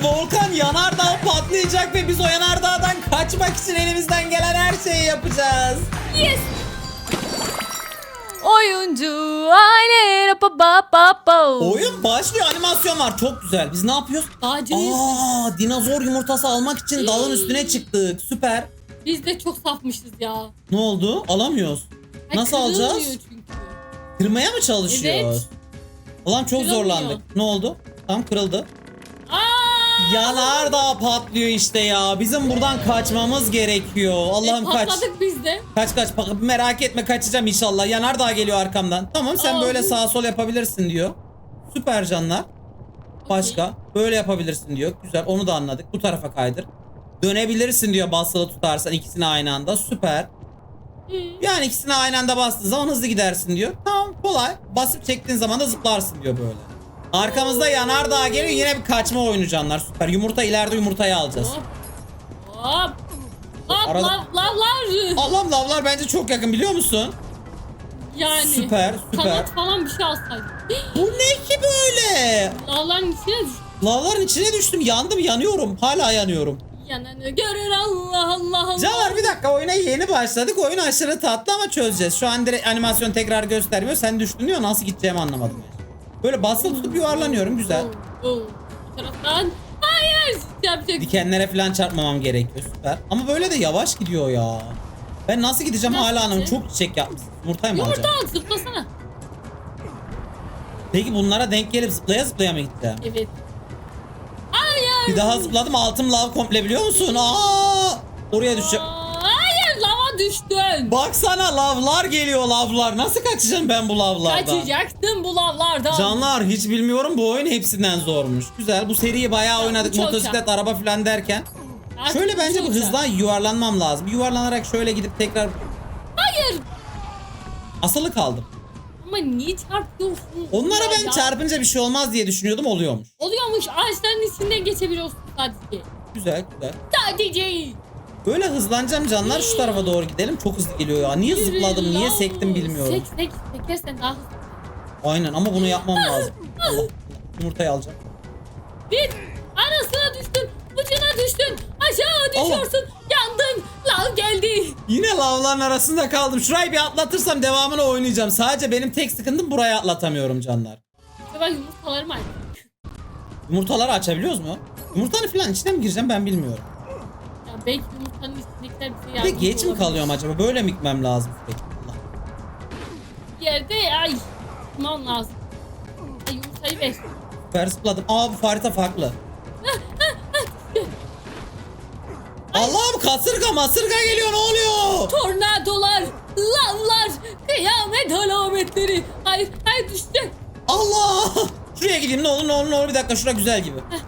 bir volkan yanardağ patlayacak ve biz o yanardağdan kaçmak için elimizden gelen her şeyi yapacağız. Yes. Oyuncu aile pa pa pa pa. Oyun başlıyor animasyon var çok güzel. Biz ne yapıyoruz? Dağcıyız. Aa dinozor yumurtası almak için dağın üstüne çıktık. Süper. Biz de çok safmışız ya. Ne oldu? Alamıyoruz. Ay, Nasıl alacağız? Çünkü. Kırmaya mı çalışıyoruz? Evet. Ulan çok Kırılmıyor. zorlandık. Ne oldu? Tam kırıldı. Aa! Yanardağ patlıyor işte ya. Bizim buradan kaçmamız gerekiyor. Allah'ım E, kaç. patladık biz de. Kaç kaç merak etme kaçacağım inşallah. Yanardağ geliyor arkamdan. Tamam sen Aa, böyle bu- sağ sol yapabilirsin diyor. Süper canlar. Başka böyle yapabilirsin diyor. Güzel onu da anladık. Bu tarafa kaydır. Dönebilirsin diyor basılı tutarsan ikisini aynı anda. Süper. Hı. Yani ikisini aynı anda bastığın zaman hızlı gidersin diyor. Tamam kolay. Basıp çektiğin zaman da zıplarsın diyor böyle. Arkamızda yanardağ geliyor yine bir kaçma oyunu canlar. Süper. Yumurta ileride yumurtayı alacağız. Hop. Hop. Arada- lav, lavlar. Allah'ım lavlar bence çok yakın biliyor musun? Yani. Süper, süper. Kanat falan bir şey alsaydık. Bu ne ki böyle? Lavların içine düş. Lavların içine düştüm. Yandım, yanıyorum. Hala yanıyorum. Yananı görür Allah Allah Allah. Canlar bir dakika oyuna yeni başladık. Oyun aşırı tatlı ama çözeceğiz. Şu an direkt animasyon tekrar göstermiyor. Sen düştün diyor. Nasıl gideceğimi anlamadım. yani. Böyle basılı tutup yuvarlanıyorum. Güzel. Oo, oo. Bu taraftan. Hayır. Yapacak. Dikenlere falan çarpmamam gerekiyor. Süper. Ama böyle de yavaş gidiyor ya. Ben nasıl gideceğim Nasıl hala anlamadım. gidecek? Çok çiçek yapmışsın. Yumurtayı mı Yumurta alacağım? al zıplasana. Peki bunlara denk gelip zıplaya zıplaya mı gideceğim? Evet. Hayır. Bir daha zıpladım altım lav komple biliyor musun? Aa! Oraya düşeceğim. Düştün. Baksana lavlar geliyor lavlar. Nasıl kaçacağım ben bu lavlardan? Kaçacaktın bu lavlardan. Canlar hiç bilmiyorum bu oyun hepsinden zormuş. Güzel bu seriyi bayağı oynadık. çok Motosiklet, araba falan derken. Artık Şöyle bence bu hızla yuvarlanmam lazım. Yuvarlanarak şöyle gidip tekrar Hayır. asılı kaldım. Ama niye çarpıyorsun? Onlara ben ya. çarpınca bir şey olmaz diye düşünüyordum oluyormuş. Oluyormuş ağaçların içinden geçebiliyorsun sadece. Güzel güzel. Sadece. Böyle hızlanacağım canlar şu tarafa doğru gidelim. Çok hızlı geliyor ya. Niye zıpladım, niye sektim bilmiyorum. Sek sek sekersen daha hızlı. Aynen ama bunu yapmam lazım. Allah. Yumurtayı alacağım. Bir arasına düştün. Ucuna düştün. Aşağı düşüyorsun. Yandın. Lav geldi. Yine lavların arasında kaldım. Şurayı bir atlatırsam devamını oynayacağım. Sadece benim tek sıkıntım burayı atlatamıyorum canlar. Acaba yumurtalarımı aç. Yumurtaları açabiliyoruz mu? Yumurtanın falan içine mi gireceğim ben bilmiyorum. Belki yumurtanın içindekiler bize Bir de yardımcı geç mi olabilir. kalıyorum acaba? Böyle mi gitmem lazım sürekli? Allah. Bir yerde ay. Tutmam lazım. Ay yumurtayı ver. Süper zıpladım. Aa bu harita farklı. Allah'ım kasırga masırga geliyor ne oluyor? Tornadolar, lavlar, kıyamet alametleri. Hayır, hayır düşecek. Allah! Şuraya gideyim ne olur ne olur ne olur bir dakika şura güzel gibi. Tam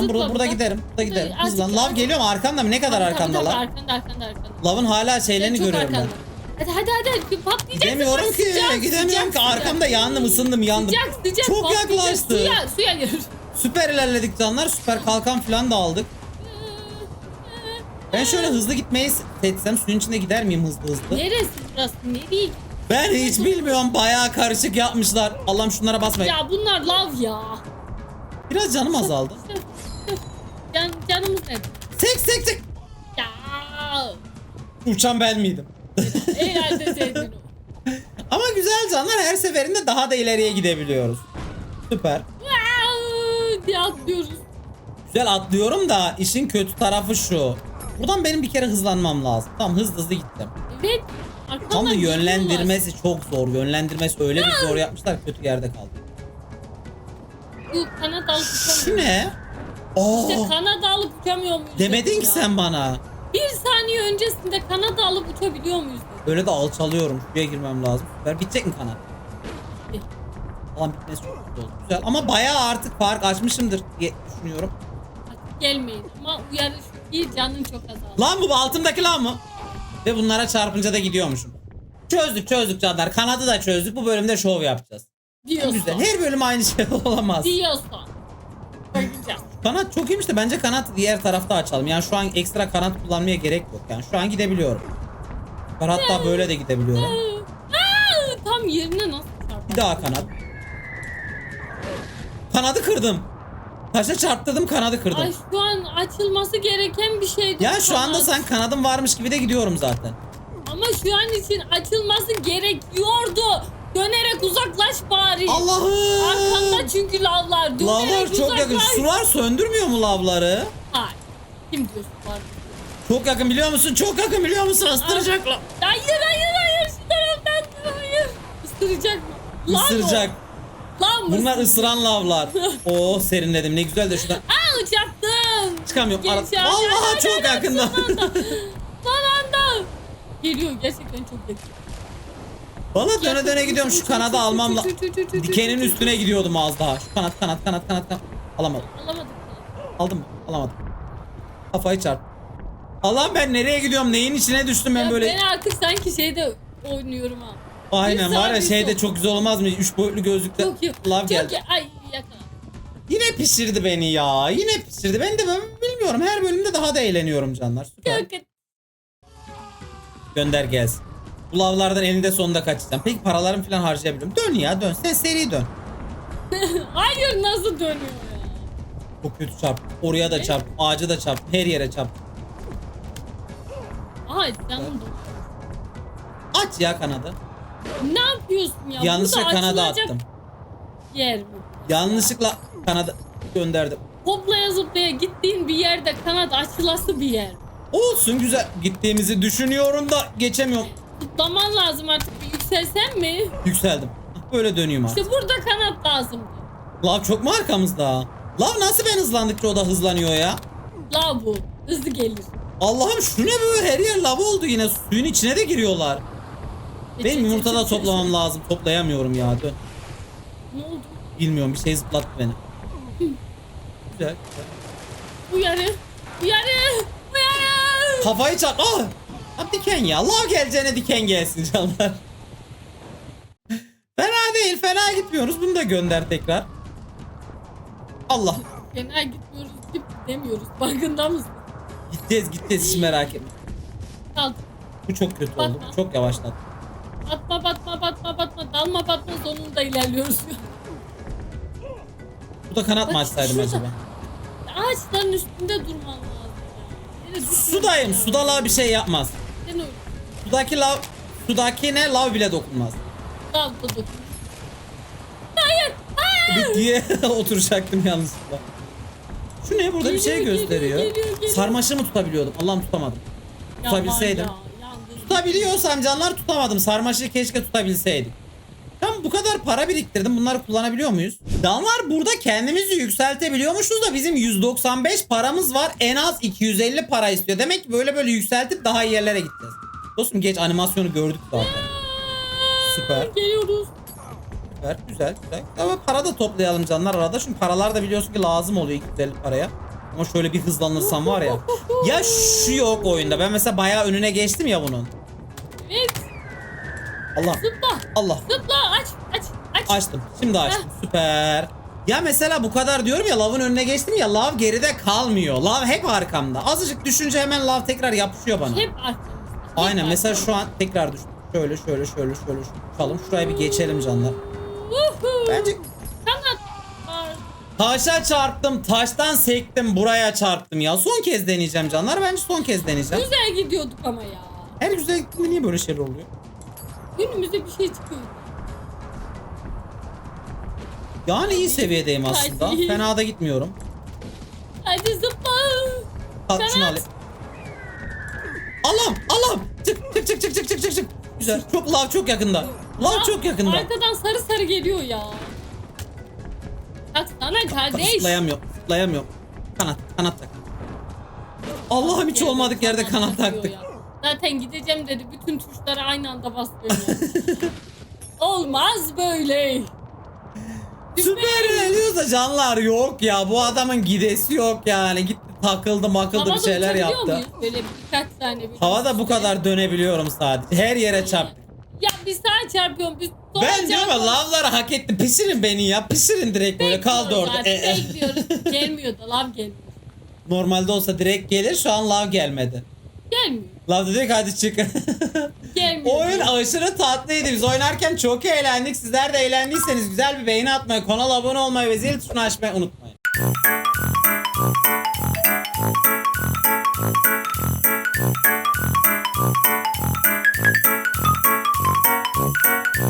zıpla burada burada. giderim. Burada giderim. Azıcık, Hızlan. Lav azıcık. geliyor mu arkamda mı? Ne kadar tabii, lan? Arkanda, arkanda, arkanda. Lavın hala şeylerini Çok görüyorum ben. arkanda. Hadi hadi hadi patlayacaksın. Gidemiyorum ki. Gidemiyorum ki. Arkamda yandım, ısındım, yandım. Sıcak sıcak. Çok patlayacak. yaklaştı. Suya, suya gir. Süper ilerledik canlar. Süper kalkan falan da aldık. Ben şöyle hızlı gitmeyi seçsem suyun içinde gider miyim hızlı hızlı? Neresi burası? Nereye? Ben hiç bilmiyorum. Bayağı karışık yapmışlar. Allah'ım şunlara basmayın. Ya bunlar lav ya. Biraz canım azaldı. Can, canımız ne? Sek sek sek. Ya. Uçan ben miydim? Herhalde sevdin. Ama güzel canlar her seferinde daha da ileriye gidebiliyoruz. Süper. Aa, diye atlıyoruz. Güzel atlıyorum da işin kötü tarafı şu. Buradan benim bir kere hızlanmam lazım. Tamam hızlı hızlı gittim. Evet. Tam da yönlendirmesi çok zor. Yönlendirmesi öyle bir zor yapmışlar kötü yerde kaldım. Bu kanat alıp Şu ne? Oo, İşte kanat alıp uçamıyor muyuz? demedin dedim ki ya. sen bana. Bir saniye öncesinde kanat alıp uçabiliyor muyuz? dedim. Öyle de alçalıyorum. Şuraya girmem lazım. Süper. Bitecek mi kanat? Bitti. Falan bitmesi çok güzel oldu. Güzel. Ama bayağı artık fark açmışımdır diye düşünüyorum. Artık gelmeyin ama uyarı şu bir canın çok azaldı. Lan bu altımdaki lan mı? Ve bunlara çarpınca da gidiyormuşum. Çözdük çözdük canlar. Kanadı da çözdük. Bu bölümde şov yapacağız. Diyorsun. Güzel. Her bölüm aynı şey olamaz. Diyorsun. Kanat çok iyiymiş de bence kanat diğer tarafta açalım. Yani şu an ekstra kanat kullanmaya gerek yok. Yani şu an gidebiliyorum. Ben hatta böyle de gidebiliyorum. Tam yerine nasıl? Bir daha kanat. Kanadı kırdım. Taşa çarptırdım kanadı kırdım. Ay şu an açılması gereken bir şeydi. ya şu anda sen kanadım varmış gibi de gidiyorum zaten. Ama şu an için açılması gerekiyordu. Dönerek uzaklaş bari. Allah'ım. Arkanda çünkü lavlar. Dönerek Lavlar çok uzaklaş. yakın. Sular söndürmüyor mu lavları? Hayır. Kim diyorsun var? Çok yakın biliyor musun? Çok yakın biliyor musun? Isıracaklar. Hayır hayır hayır. Şu taraftan hayır. Isıracak mı? Lan o. Isıracak. Mı? Bunlar ısıran lavlar. Oo serinledim. Ne güzel de şuradan. Aa uçaktım. Çıkamıyorum. Ara- Geçer. Ya, çok ya, ya, yakında. Son anda. Son anda. Geliyor gerçekten çok yakın. Valla döne döne gidiyorum. Şu kanadı almam la... Dikenin üstüne gidiyordum az daha. Şu kanat kanat kanat kanat kanat. Alamadım. Alamadık. Aldım mı? Alamadım. Kafayı çarp. Allah ben nereye gidiyorum? Neyin içine düştüm ben Ya böyle? Ben artık sanki şeyde oynuyorum ha. Aynen Bir var ya şeyde çok güzel olmaz mı? Üç boyutlu gözlükte Çok iyi. lav Çok geldi. Ay yakın. Yine pişirdi beni ya. Yine pişirdi. Ben de ben bilmiyorum. Her bölümde daha da eğleniyorum canlar. Süper. Çok. Gönder gelsin. Bu lavlardan elinde sonunda kaçacağım. Peki paralarımı falan harcayabiliyorum. Dön ya dön. Sen seri dön. Hayır nasıl dönüyor ya? Çok kötü çarp. Oraya da çarp. Ağaca da çarp. Her yere çarp. Ay canım. Aç ya kanadı. Ne yapıyorsun ya? Yanlışlıkla Burada kanada açılacak attım. Yer mi? Yanlışlıkla kanadı gönderdim. Hoplaya zıplaya gittiğin bir yerde kanat açılası bir yer. Olsun güzel. Gittiğimizi düşünüyorum da geçemiyorum. Zıplaman lazım artık bir yükselsen mi? Yükseldim. Böyle döneyim artık. İşte burada kanat lazım. Lav çok mu arkamızda? Lav nasıl ben hızlandıkça o da hızlanıyor ya? La bu. Hızlı gelir. Allah'ım şu ne böyle her yer lav oldu yine suyun içine de giriyorlar. Benim yumurta da toplamam lazım. Toplayamıyorum ya. Dön. Ne oldu? Bilmiyorum bir şey zıplattı beni. Güzel. güzel. Uyarı. Uyarı. Uyarı. Kafayı çarp. Ah! Ha, diken ya. Lav geleceğine diken gelsin canlar. fena değil. Fena gitmiyoruz. Bunu da gönder tekrar. Allah. Genel gitmiyoruz git demiyoruz. Farkında mısın? Gideceğiz gideceğiz hiç merak etme. Kalk. Bu çok kötü oldu. Çok yavaşladı. Batma batma batma batma. Dalma batma sonunda ilerliyoruz. Bu da kanat mı açsaydım şurada. acaba? Ağaçların üstünde durman lazım. Sudayım. ya. Suda lav bir şey yapmaz. Sudaki lav sudakine lav bile dokunmaz. Da dokun. Hayır. Hayır. Bir diye oturacaktım yanlışlıkla. Şu ne burada bir şey Geliyor, gösteriyor. geliyor, geliyor. Sarmaşığı mı tutabiliyordum? Allah'ım tutamadım. Tutabilseydim. ya, yandın. Tutabiliyorsam canlar tutamadım. Sarmaşığı keşke tutabilseydik. Bu kadar para biriktirdim. Bunları kullanabiliyor muyuz? Canlar burada kendimizi yükseltebiliyormuşuz da bizim 195 paramız var. En az 250 para istiyor. Demek ki böyle böyle yükseltip daha iyi yerlere gideceğiz. Dostum geç animasyonu gördük zaten. Süper. Geliyoruz. Süper. Güzel güzel. Ama para da toplayalım canlar arada. Çünkü paralar da biliyorsun ki lazım oluyor 250 paraya. Ama şöyle bir hızlanırsam var ya. Ya şu yok oyunda. Ben mesela bayağı önüne geçtim ya bunun. Evet. Allah. Zıpla. Allah. Zıpla aç aç aç. Açtım. Şimdi açtım. Süper. Ya mesela bu kadar diyorum ya lavın önüne geçtim ya lav geride kalmıyor. Lav hep arkamda. Azıcık düşünce hemen lav tekrar yapışıyor bana. Hep arkamızda. hep Aynen mesela arkamızda. şu an tekrar düştüm. Şöyle şöyle şöyle şöyle uçalım. Şuraya bir geçelim canlar. Bence taşa çarptım. Taştan sektim. Buraya çarptım ya. Son kez deneyeceğim canlar. Bence son kez deneyeceğim. Güzel gidiyorduk ama ya. Her güzel gittiğinde niye böyle şeyler oluyor? Önümüze bir şey çıkıyor. Yani iyi seviyedeyim aslında. Hadi. Fena da gitmiyorum. Hadi zıpla. Al şunu alayım. Allah'ım Allah'ım. Çık çık çık çık çık çık çık çık. Güzel. Çok lav çok yakında. Lav Ya, çok yakında. Arkadan sarı sarı geliyor ya. Bak sana kardeş. Zıplayamıyorum. Zıplayamıyorum. Kanat. Kanat tak. Allah'ım hiç olmadık yerde kanat taktık. ya. Zaten gideceğim dedi. Bütün tuşlara aynı anda basıyor. Olmaz böyle. Süper ilerliyoruz da canlar yok ya. Bu adamın gidesi yok yani. Gitti takıldı makıldı bir Havada şeyler uçabiliyor yaptı. muyuz? Böyle birkaç tane. böyle Havada bu üstüne? kadar dönebiliyorum sadece. Her yere çarptık. Ya bir sağa çarpıyorum. Bir sola Ben diyorum ya çarpıyorum. lavları hak etti. Pişirin beni ya. Pişirin direkt böyle kaldı Bekliyoruz orada. artık, E, e. Bekliyoruz. Gelmiyor da lav gelmiyor. Normalde olsa direkt gelir. Şu an lav gelmedi. Gelmiyor. Lav dedi ki hadi çık. Gelmiyor. Oyun aşırı tatlıydı. Biz oynarken çok eğlendik. Sizler de eğlendiyseniz güzel bir beğeni atmayı, kanala abone olmayı ve zil tuşunu açmayı unutmayın.